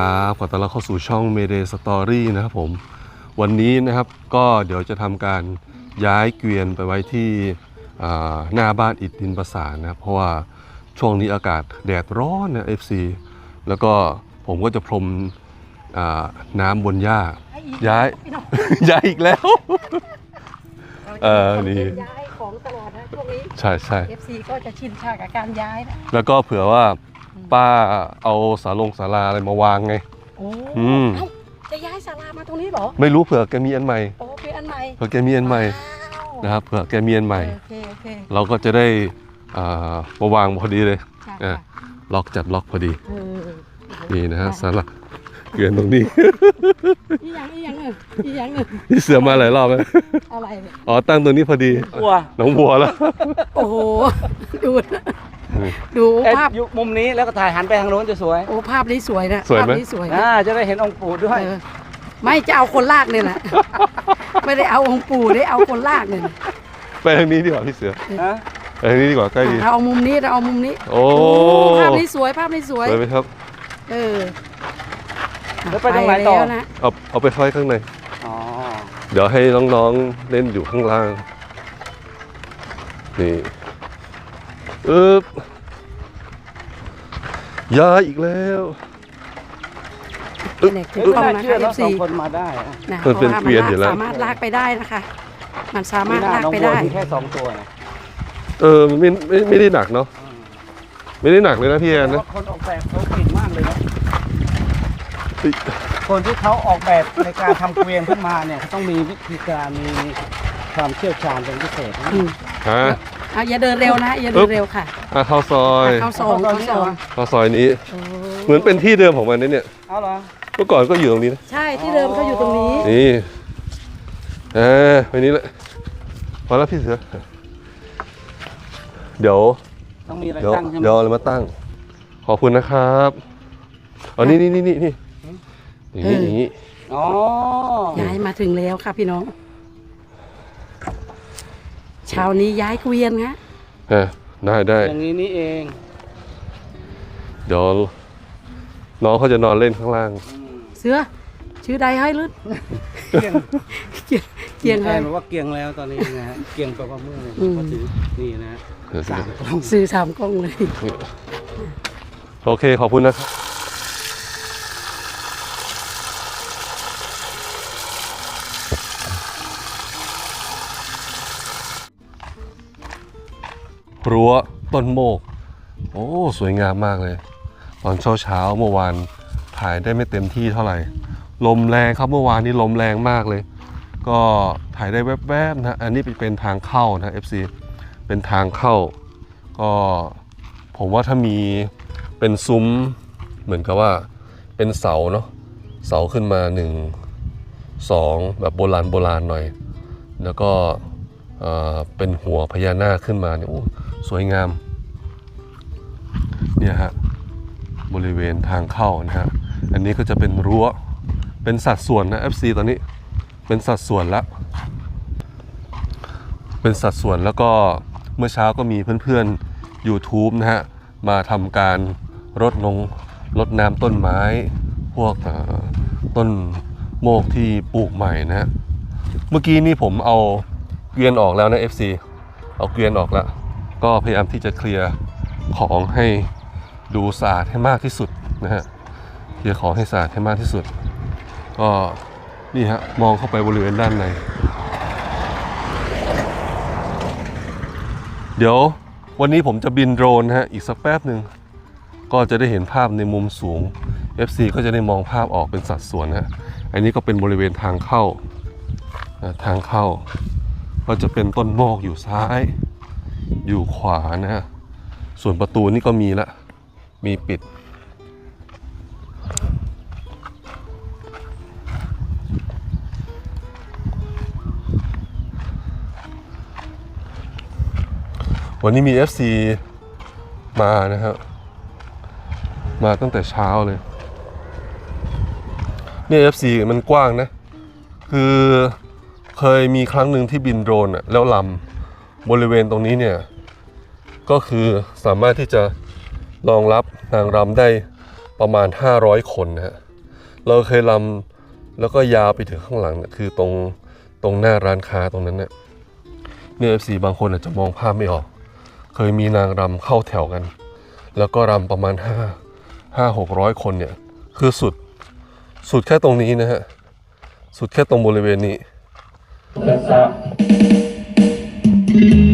ครับขอต้อนรับเข้าสู่ช่อง Mayday Story นะครับผม วันนี้นะครับก็เดี๋ยวจะทำการย้ายเกวียนไปไว้ที่อ่าหน้าบ้านอิฐดินประสานนะครับเพราะว่าช่วงนี้อากาศแดดร้อนนะ FC แล้วก็ผมก็จะพรมอ่าน้ำบนหญ้า ย้าย ย้ายอีกแล้ว เออนี่ ย้ายของตลอดนะช่วงนี้ ใช่ใช่ FC ก็จะชินชากับการย้ายนะแล้วก็เผื่อว่า ป้าเอาสาลงสาราอะไรมาวางไง โอ้อืม เอ้าจะย้ายศาลามาตรงนี้เหรอ ไม่รู้เผื่อแกมีอันใหม่ โอ้เป็นอันใหม่เผื่อแกมีอันใหม่ว้าวนะครับ เผื่อแกมีอันใหม่ โอเคโอเคเราก็จะได้อ่ามาวางพอดีเลย ค่ะอะล็อกจัดล็อกพอดี เออนี่นะฮะสาระเกลือนตรงนี้ อีหยังอีหยังเอออีหยังเออนี่เสือมาหลายรอบแล้วอะไรเนี่ยอ๋อตั้งตรงนี้พอดีวัว น้องบัวแล้ว โอ้โหดูนะอืมดูเอ็ ดภาพอยู่มุมนี้แล้วก็ถ่ายหันไปทางโน้นจะสวย โอ้ภาพนี้สวยนะสวยไหม ภาพนี้สวยนะอ่าจะได้เห็นองค์ปู่ด้วย เออไม่จะเอาคนลากเนี่ยแหละ ไม่ได้เอาองค์ปู่ได้เอาคนลากเนี่ยไปทางนี้ดีกว่าพี่เสือฮะ ไปทางนี้ดีกว่าใกล้ดี เราเอามุมนี้เราเอามุมนี้โอ้ภาพนี้สวยภาพนี้สวย สวยไหมครับ เออแล้วไปทางไหนต่อ แล้วนะเอาเอาไปไว้ข้างใน อ๋อ เดี๋ยวให้น้องๆเล่นอยู่ข้างล่าง นี่ อึ๊บ ย้ายอีกแล้ว เนี่ยถูกไม่ต้องน่านะเชื่อคะเนาะ FC สองคนมาได้อะนะมันเป็นพราะว่าเกวียนอยู่แล้ว สามารถลากไปได้นะคะ มันสามารถหน้าลากน้องไปบัวได้มีแค่สองตัวนะเออมันไม่ไม่ไม่ได้หนักเนาะไม่ได้หนักเลยนะพี่แอนแต่นะว่าคนออกแบบเขาเก่งมากเลยนะเฮ้ย คนที่เขาออกแบบในการทำเกวียนขึ้นมาเนี่ยเขาต้องมีวิธีการมีความเชี่ยวชาญเป็นพิเศษนะอืมฮะ เอาอย่าเดินเร็วนะอย่าเดิอึ๊นบเร็วค่ะอะเข้าซอยเข้าซองเข้าซองเข้าซอยนี้โอ้เหมือนเป็นที่เดิมของมันนะเนี่ยเอาเหรอเมื่อก่อนก็อยู่ตรงนี้นะใช่ที่เดิมเขาอยู่ตรงนี้นี่อ่าไปนี้แหละพอแล้วพี่เสือเดี๋ยวต้องมีอะไรเดี๋ยวตั้งใช่ไหมเดี๋ยวเอาอะไรมาตั้ง ขอบคุณนะครับอ๋อนี่นี่นี่นี่นี่อย่างนี้อย่างนี้ อ๋อ ย้ายมาถึงแล้วค่ะพี่น้อง เช้านี้ย้ายเกวียนฮะอะได้ได้ อย่างนี้นี่เองเดี๋ยวน้องเขาจะนอนเล่นข้างล่าง เสือชื่อใดให้ลึดเกี่ยงเกียงแฟให้นบอกว่าเกียงแล้วตอนนี้นะฮะเกียงแปลว่าเมื่อยอืมก็ถือนี่นะฮะเดี๋ยวสามกล้องสื่อสามกล้องเลย โอเคขอบคุณนะครับ รั้วต้นโมก โอ้ สวยงามมากเลย ตอนเช้าเช้าเมื่อวานถ่ายได้ไม่เต็มที่เท่าไหร่ ลมแรงครับเมื่อวานนี้ลมแรงมากเลย ก็ถ่ายได้แวบๆนะ อันนี้เป็นทางเข้านะ FC เป็นทางเข้า ก็ผมว่าถ้ามีเป็นซุ้มเหมือนกับว่าเป็นเสาเนาะ เสาขึ้นมาหนึ่งสองแบบโบราณโบราณหน่อย แล้วก็เอ่อเป็นหัวพญานาคขึ้นมาเนี่ย สวยงาม เนี่ยฮะ บริเวณทางเข้านะฮะ อันนี้ก็จะเป็นรั้ว เป็นสัดส่วนนะ FC ตอนนี้ เป็นสัดส่วนแล้วเป็นสัดส่วนแล้วก็เมื่อเช้าก็มีเพื่อนๆ YouTube นะฮะ มาทำการรดลงรดน้ำต้นไม้ พวกต้นโมกที่ปลูกใหม่นะฮะ เมื่อกี้นี่ผมเอาเกวียนออกแล้วนะ FC เอาเกวียนออกแล้ว ก็พยายามที่จะเคลียร์ของให้ดูสะอาดให้มากที่สุดนะฮะเคลียร์ของให้สะอาดให้มากที่สุด ก็นี่ฮะมองเข้าไปบริเวณด้านใน เดี๋ยววันนี้ผมจะบินโดรนฮะอีกสักแป๊บหนึ่งก็จะได้เห็นภาพในมุมสูง FC ก็จะได้มองภาพออกเป็นสัดส่วนฮะอันนี้ก็เป็นบริเวณทางเข้าทางเข้า ก็จะเป็นต้นโมกอยู่ซ้าย อยู่ขวานะฮะ ส่วนประตูนี่ก็มีละ มีปิด วันนี้มี FC มานะครับ มาตั้งแต่เช้าเลย เนี่ย FC มันกว้างนะ คือเคยมีครั้งหนึ่งที่บินโดรนอะแล้วลำ บริเวณตรงนี้เนี่ย ก็คือสามารถที่จะรองรับนางรำได้ประมาณ 500 คนนะฮะเราเคยรำแล้วก็ยาวไปถึงข้างหลังคือตรงตรงหน้าร้านค้าตรงนั้นเนี่ยเนื้อเอฟซีบางคนอาจจะมองภาพไม่ออก เคยมีนางรำเข้าแถวกัน แล้วก็รำประมาณ 5 5 600 คนเนี่ยคือสุดสุดแค่ตรงนี้นะฮะ สุดแค่ตรงบริเวณนี้ Thank you.